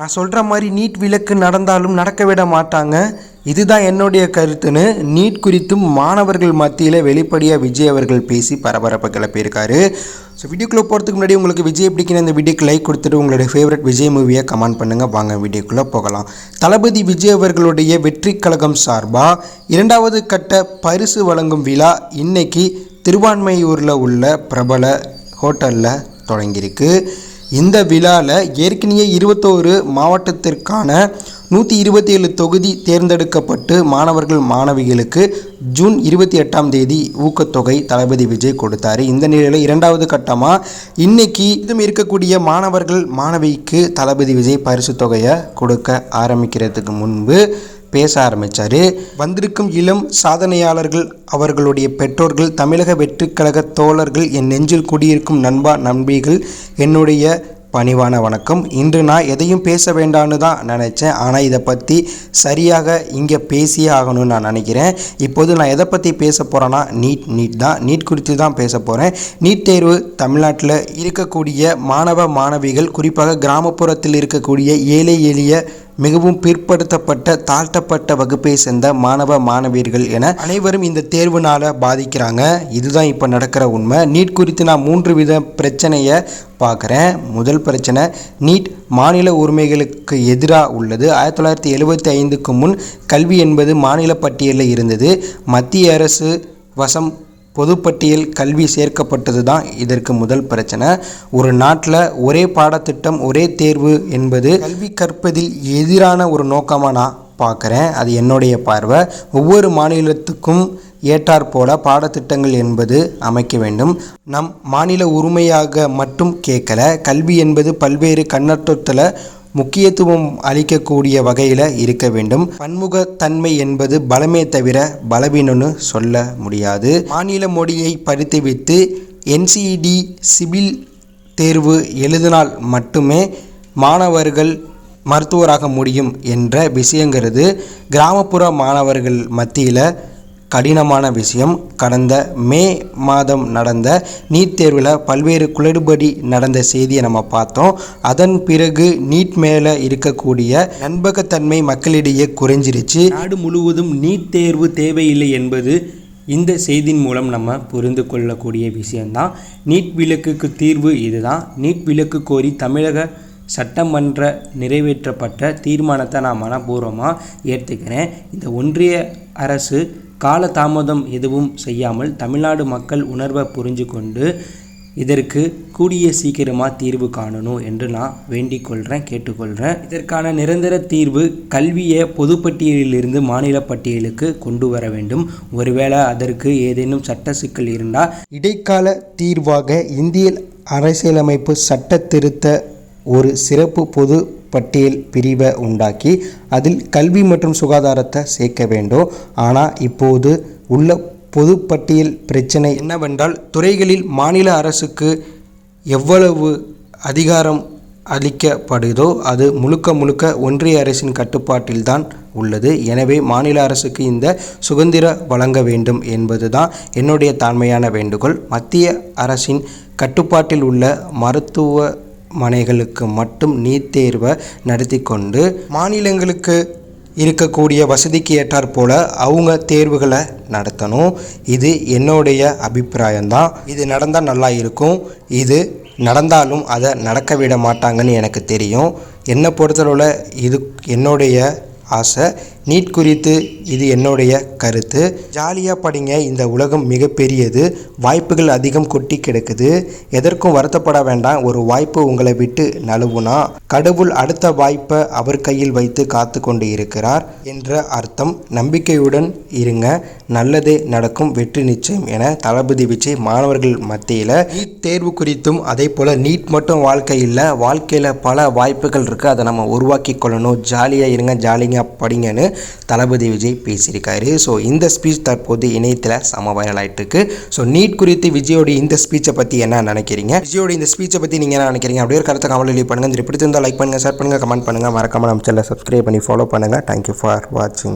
நான் சொல்கிற மாதிரி நீட் விலக்கு நடந்தாலும் நடக்க விட மாட்டாங்க. இதுதான் என்னுடைய கருத்துன்னு நீட் குறித்தும் மாணவர்கள் மத்தியில் வெளிப்படையாக விஜய் அவர்கள் பேசி பரபரப்பை கிளப்பியிருக்காரு. ஸோ வீடியோக்குள்ளே போகிறதுக்கு முன்னாடி உங்களுக்கு விஜய் பிடிக்கிற இந்த வீடியோக்கு லைக் கொடுத்துட்டு உங்களுடைய ஃபேவரட் விஜய் மூவியை கமெண்ட் பண்ணுங்கள் வாங்க வீடியோக்குள்ளே போகலாம். தளபதி விஜய் அவர்களுடைய வெற்றி கழகம் சார்பாக இரண்டாவது கட்ட பரிசு வழங்கும் விழா இன்னைக்கு திருவான்மையூரில் உள்ள பிரபல ஹோட்டலில் தொடங்கியிருக்கு. இந்த விழாவில் ஏற்கனவே இருபத்தோரு மாவட்டத்திற்கான நூற்றி இருபத்தி ஏழு தொகுதி தேர்ந்தெடுக்கப்பட்டு மாணவர்கள் மாணவிகளுக்கு ஜூன் இருபத்தி எட்டாம் தேதி ஊக்கத்தொகை தளபதி விஜய் கொடுத்தாரு. இந்த நிலையில் இரண்டாவது கட்டமாக இன்னைக்கு இதுவும் இருக்கக்கூடிய மாணவர்கள் மாணவிக்கு தளபதி விஜய் பரிசு தொகையை கொடுக்க ஆரம்பிக்கிறதுக்கு முன்பு பேச ஆரம்பித்தார் வந்திருக்கும் இளம் சாதனையாளர்கள் அவர்களுடைய பெற்றோர்கள் தமிழக வெற்றிக்கழக தோழர்கள் என் நெஞ்சில் குடியிருக்கும் நண்பா நண்பிகள் என்னுடைய பணிவான வணக்கம். இன்று நான் எதையும் பேச வேண்டான்னு தான் நினச்சேன். ஆனால் இதை பற்றி சரியாக இங்கே பேசியே ஆகணும்னு நான் நினைக்கிறேன். இப்போது நான் எதை பற்றி பேச போகிறேன்னா நீட் நீட் தான். நீட் குறித்து தான் பேச போகிறேன் நீட் தேர்வு தமிழ்நாட்டில் இருக்கக்கூடிய மாணவ மாணவிகள் குறிப்பாக கிராமப்புறத்தில் இருக்கக்கூடிய ஏழை எளிய மிகவும் பிற்படுத்தப்பட்ட தாழ்த்தப்பட்ட வகுப்பை சேர்ந்த மாணவ மாணவியர்கள் என அனைவரும் இந்த தேர்வுனால பாதிக்கிறாங்க. இதுதான் இப்போ நடக்கிற உண்மை. நீட் குறித்து நான் மூன்று வித பிரச்சனையை பார்க்குறேன் முதல் பிரச்சனை நீட் மாநில உரிமைகளுக்கு எதிராக உள்ளது. ஆயிரத்தி தொள்ளாயிரத்தி எழுபத்தி ஐந்துக்கு முன் கல்வி என்பது மாநில பட்டியலில் இருந்தது. மத்திய அரசு வசம் பொதுப்பட்டியல் கல்வி சேர்க்கப்பட்டது தான் இதற்கு முதல் பிரச்சனை. ஒரு நாட்டில் ஒரே பாடத்திட்டம் ஒரே தேர்வு என்பது கல்வி கற்பதில் எதிரான ஒரு நோக்கமாக நான் பார்க்குறேன். அது என்னுடைய பார்வை. ஒவ்வொரு மாநிலத்துக்கும் ஏற்றாற்போல பாடத்திட்டங்கள் என்பது அமைக்க வேண்டும். நம் மாநில உரிமையாக மட்டும் கேட்கல. கல்வி என்பது பல்வேறு கண்ணோட்டத்தில் முக்கியத்துவம் அளிக்கக்கூடிய வகையில் இருக்க வேண்டும். பன்முகத்தன்மை என்பது பலமே தவிர பலவீனம்னு சொல்ல முடியாது. மாநில மொழியை படித்துவிட்டு என்சிஇடி சிவில் தேர்வு எழுதினால் மட்டுமே மாணவர்கள் மருத்துவராக முடியும் என்ற விஷயங்கிறது. கிராமப்புற மாணவர்கள் மத்தியில் கடினமான விஷயம். கடந்த மே மாதம் நடந்த நீட் தேர்வில் பல்வேறு குளறுபடி நடந்த செய்தியை நம்ம பார்த்தோம். அதன் பிறகு நீட் மேலே இருக்கக்கூடிய நண்பகத்தன்மை மக்களிடையே குறைஞ்சிருச்சு. நாடு முழுவதும் நீட் தேர்வு தேவையில்லை என்பது இந்த செய்தியின் மூலம் நம்ம புரிந்து கொள்ளக்கூடிய விஷயம்தான். நீட் விலக்குக்கு தீர்வு இதுதான். நீட் விலக்கு கோரி தமிழக சட்டமன்ற நிறைவேற்றப்பட்ட தீர்மானத்தை நான் மனப்பூர்வமாக ஏற்றுக்கிறேன். இந்த ஒன்றிய அரசு கால தாமதம் எதுவும் செய்யாமல் தமிழ்நாடு மக்கள் உணர்வை புரிஞ்சு கொண்டு இதற்கு கூடிய சீக்கிரமாக தீர்வு காணணும் என்று நான் வேண்டிக் கொள்கிறேன் கேட்டுக்கொள்கிறேன் இதற்கான நிரந்தர தீர்வு கல்வியை பொதுப்பட்டியலிலிருந்து மாநில பட்டியலுக்கு கொண்டு வர வேண்டும். ஒருவேளை அதற்கு ஏதேனும் சட்ட சிக்கல் இருந்தால் இடைக்கால தீர்வாக இந்திய அரசியலமைப்பு சட்ட திருத்த ஒரு சிறப்பு பொது பட்டியல் பிரிவை உண்டாக்கி அதில் கல்வி மற்றும் சுகாதாரத்தை சேர்க்க வேண்டும். ஆனால் இப்போது உள்ள பொதுப்பட்டியல் பிரச்சனை என்னவென்றால் துறைகளில் மாநில அரசுக்கு எவ்வளவு அதிகாரம் அளிக்கப்படுதோ அது முழுக்க முழுக்க ஒன்றிய அரசின் கட்டுப்பாட்டில்தான் உள்ளது. எனவே மாநில அரசுக்கு இந்த சுதந்திர வழங்க வேண்டும் என்பதுதான் என்னுடைய தாண்மையான வேண்டுகோள். மத்திய அரசின் கட்டுப்பாட்டில் உள்ள மருத்துவ மனைகளுக்கு மட்டும் நீட் தேர்வை நடத்தி கொண்டு மாநிலங்களுக்கு இருக்கக்கூடிய வசதிக்கு ஏற்றாற் போல அவங்க தேர்வுகளை நடத்தணும். இது என்னுடைய அபிப்பிராயம்தான். இது நடந்தால் நல்லா இருக்கும். இது நடந்தாலும் அதை நடக்க விட மாட்டாங்கன்னு எனக்கு தெரியும். என்னை பொறுத்தளவில் இது என்னுடைய ஆசை. நீட் குறித்து இது என்னுடைய கருத்து. ஜாலியாக படிங்க இந்த உலகம் மிகப்பெரியது வாய்ப்புகள் அதிகம் கொட்டி கிடக்குது. எதற்கும் வருத்தப்பட வேண்டாம் ஒரு வாய்ப்பு உங்களை விட்டு நழுவுனா. கடவுள் அடுத்த வாய்ப்பை அவர் கையில் வைத்து காத்து கொண்டு இருக்கிறார் என்ற அர்த்தம். நம்பிக்கையுடன் இருங்க நல்லதே நடக்கும் வெற்றி நிச்சயம் என தளபதி விஜய் மாணவர்கள் மத்தியில் நீட் தேர்வு குறித்தும் அதே போல் நீட் மட்டும் வாழ்க்கை இல்லை வாழ்க்கையில் பல வாய்ப்புகள் இருக்குது அதை நம்ம உருவாக்கி கொள்ளணும். ஜாலியாக இருங்க ஜாலியாக படிங்கன்னு தளபதி விஜய் பேசியிருக்காரு. ஸோ இந்த ஸ்பீச் தற்போது இணையத்தில் சம வைரல் ஆகிட்டுருக்கு ஸோ நீட் குறித்து விஜயோட இந்த ஸ்பீச்சை பற்றி என்ன நினைக்கிறீங்க? விஜயோட இந்த ஸ்பீச்சை பற்றி நீங்கள் என்ன நினைக்கிறீங்க? அப்படியே ஒரு கருத்தை கமெண்ட் லீவ் பண்ணுங்கள் இப்படி இருந்தால் லைக் பண்ணுங்கள் ஷேர் பண்ணுங்கள் கமெண்ட் பண்ணுங்கள் மறக்காமல் நம்ம சேனலை சப்ஸ்கிரைப் பண்ணி ஃபாலோ பண்ணுங்கள் தேங்க்யூ ஃபார் வாட்சிங்